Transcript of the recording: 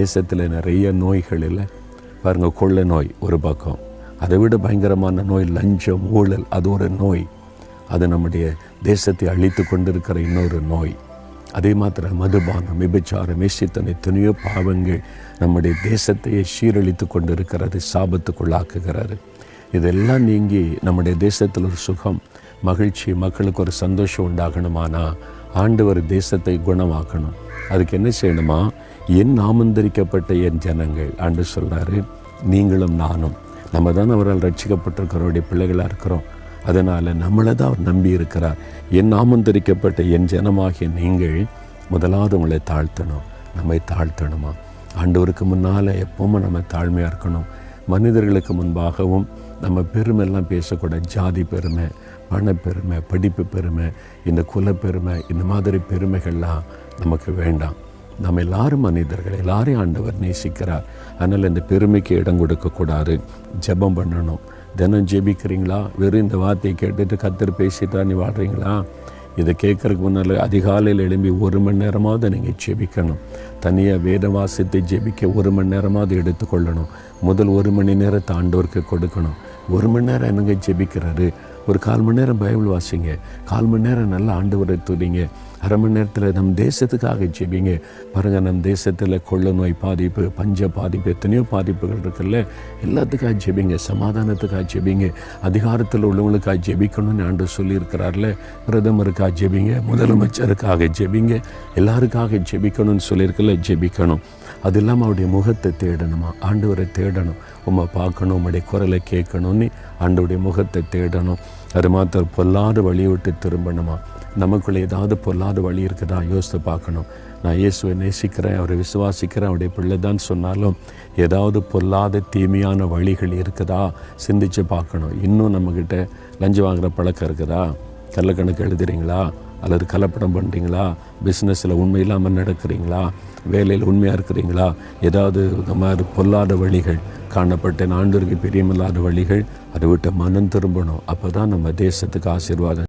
தேசத்தில் நிறைய நோய்கள் இல்லை பாருங்கள் கொள்ளை நோய் ஒரு பக்கம். அதை விட பயங்கரமான நோய் லஞ்சம் ஊழல் அது ஒரு நோய். அது நம்முடைய தேசத்தை அழித்து கொண்டிருக்கிற இன்னொரு நோய். அதே மாத்திர மதுபானம் விபச்சாரம் எசித்தனை எத்தனையோ பாவங்கள் நம்முடைய தேசத்தையே சீரழித்து கொண்டிருக்கிறது சாபத்துக்குள்ளாக்குகிறது. இதெல்லாம் நீங்கி நம்முடைய தேசத்தில் ஒரு சுகம் மகிழ்ச்சி மக்களுக்கு ஒரு சந்தோஷம் உண்டாகணுமானா? ஆண்டவர் தேசத்தை குணமாக்கணும். அதுக்கு என்ன செய்யணுமா? என் நாமந்தரிக்கப்பட்ட என் ஜனங்கள் அன்று சொல்கிறாரு நீங்களும் நானும். நம்ம தான் அவரால் ரட்சிக்கப்பட்டிருக்கிறவருடைய பிள்ளைகளாக இருக்கிறோம். அதனால் நம்மளை தான் அவர் நம்பி இருக்கிறார். என் நாமந்தரிக்கப்பட்ட என் ஜனமாகிய நீங்கள் முதலாவது உங்களை தாழ்த்தணும். நம்மை தாழ்த்தணுமா? ஆண்டவருக்கு முன்னால் எப்போவுமே நம்ம தாழ்மையாக இருக்கணும். மனிதர்களுக்கு முன்பாகவும் நம்ம பெருமைலாம் பேசக்கூடாது. ஜாதி பெருமை பணப்பெருமை படிப்பு பெருமை இந்த குலப்பெருமை இந்த மாதிரி பெருமைகள்லாம் நமக்கு வேண்டாம். நம்ம எல்லாரும் மனிதர்கள் எல்லாரையும் ஆண்டவர் நேசிக்கிறார். அதனால் இந்த பெருமைக்கு இடம் கொடுக்கக்கூடாது. ஜெபம் பண்ணணும். தினம் ஜெபிக்கிறீங்களா? வெறும் இந்த வார்த்தையை கேட்டுட்டு கத்தர் பேசிட்டா நீ வாழ்கிறீங்களா இதை கேட்குறதுக்கு முன்னால் அதிகாலையில் எழும்பி ஒரு மணி நேரமாவது நீங்கள் ஜெபிக்கணும். தனியாக வேத வாசித்து ஜெபிக்க ஒரு மணி நேரமாவது எடுத்துக்கொள்ளணும். முதல் ஒரு மணி நேரத்தை ஆண்டவருக்கு கொடுக்கணும். ஒரு மணி நேரம் என்னங்க ஜெபிக்கிறாரு? ஒரு கால் மணி நேரம் பைபிள் வாசிங்க. கால் மணி நேரம் நல்லா ஆண்டவரை துதிங்க. அரை மணி நேரத்தில் நம் தேசத்துக்காக ஜெபிங்க. பாருங்கள் நம் தேசத்தில் கொள்ள நோய் பாதிப்பு பஞ்ச பாதிப்பு எத்தனையோ பாதிப்புகள் இருக்குல்ல? எல்லாத்துக்காக ஜெபிங்க சமாதானத்துக்காக ஜெபிங்க. அதிகாரத்தில் உள்ளவங்களுக்காக ஜெபிக்கணும்னு ஆண்டு சொல்லியிருக்கிறார்ல. பிரதமருக்காக ஜெபிங்க முதலமைச்சருக்காக ஜெபிங்க. எல்லாருக்காக ஜெபிக்கணும்னு சொல்லியிருக்கல ஜெபிக்கணும். அது இல்லாமல் அவருடைய முகத்தை தேடணுமா? ஆண்டவரை தேடணும். உம்மை பார்க்கணும் உம்முடைய குரலை கேட்கணும்னு ஆண்டுடைய முகத்தை தேடணும். அது மாத்திரம் பொல்லாத வழியை விட்டு திரும்பணுமா? நமக்குள்ள ஏதாவது பொல்லாத வழி இருக்குதா? யோசித்து பார்க்கணும். நான் இயேசுவை நேசிக்கிறேன் அவரை விசுவாசிக்கிறேன் அவருடைய பிள்ளை தான் சொன்னாலும் ஏதாவது பொல்லாத தீமையான வழிகள் இருக்குதா? சிந்திச்சு பார்க்கணும். இன்னும் நம்மக்கிட்ட லஞ்சம் வாங்குகிற பழக்கம் இருக்குதா? கள்ளக்கணக்கு எழுதுறீங்களா? அல்லது கலப்படம் பண்ணுறீங்களா பிஸ்னஸில் உண்மை இல்லாமல் நடக்கிறீங்களா? வேலையில் உண்மையாக இருக்கிறீங்களா? ஏதாவது இந்த மாதிரி பொல்லாத வழிகள் காணப்பட்ட ஆண்டோருக்கு பிரியமில்லாத வழிகள் அதை விட்டு மனம் திரும்பணும். அப்போ தான் நம்ம தேசத்துக்கு ஆசீர்வாதம்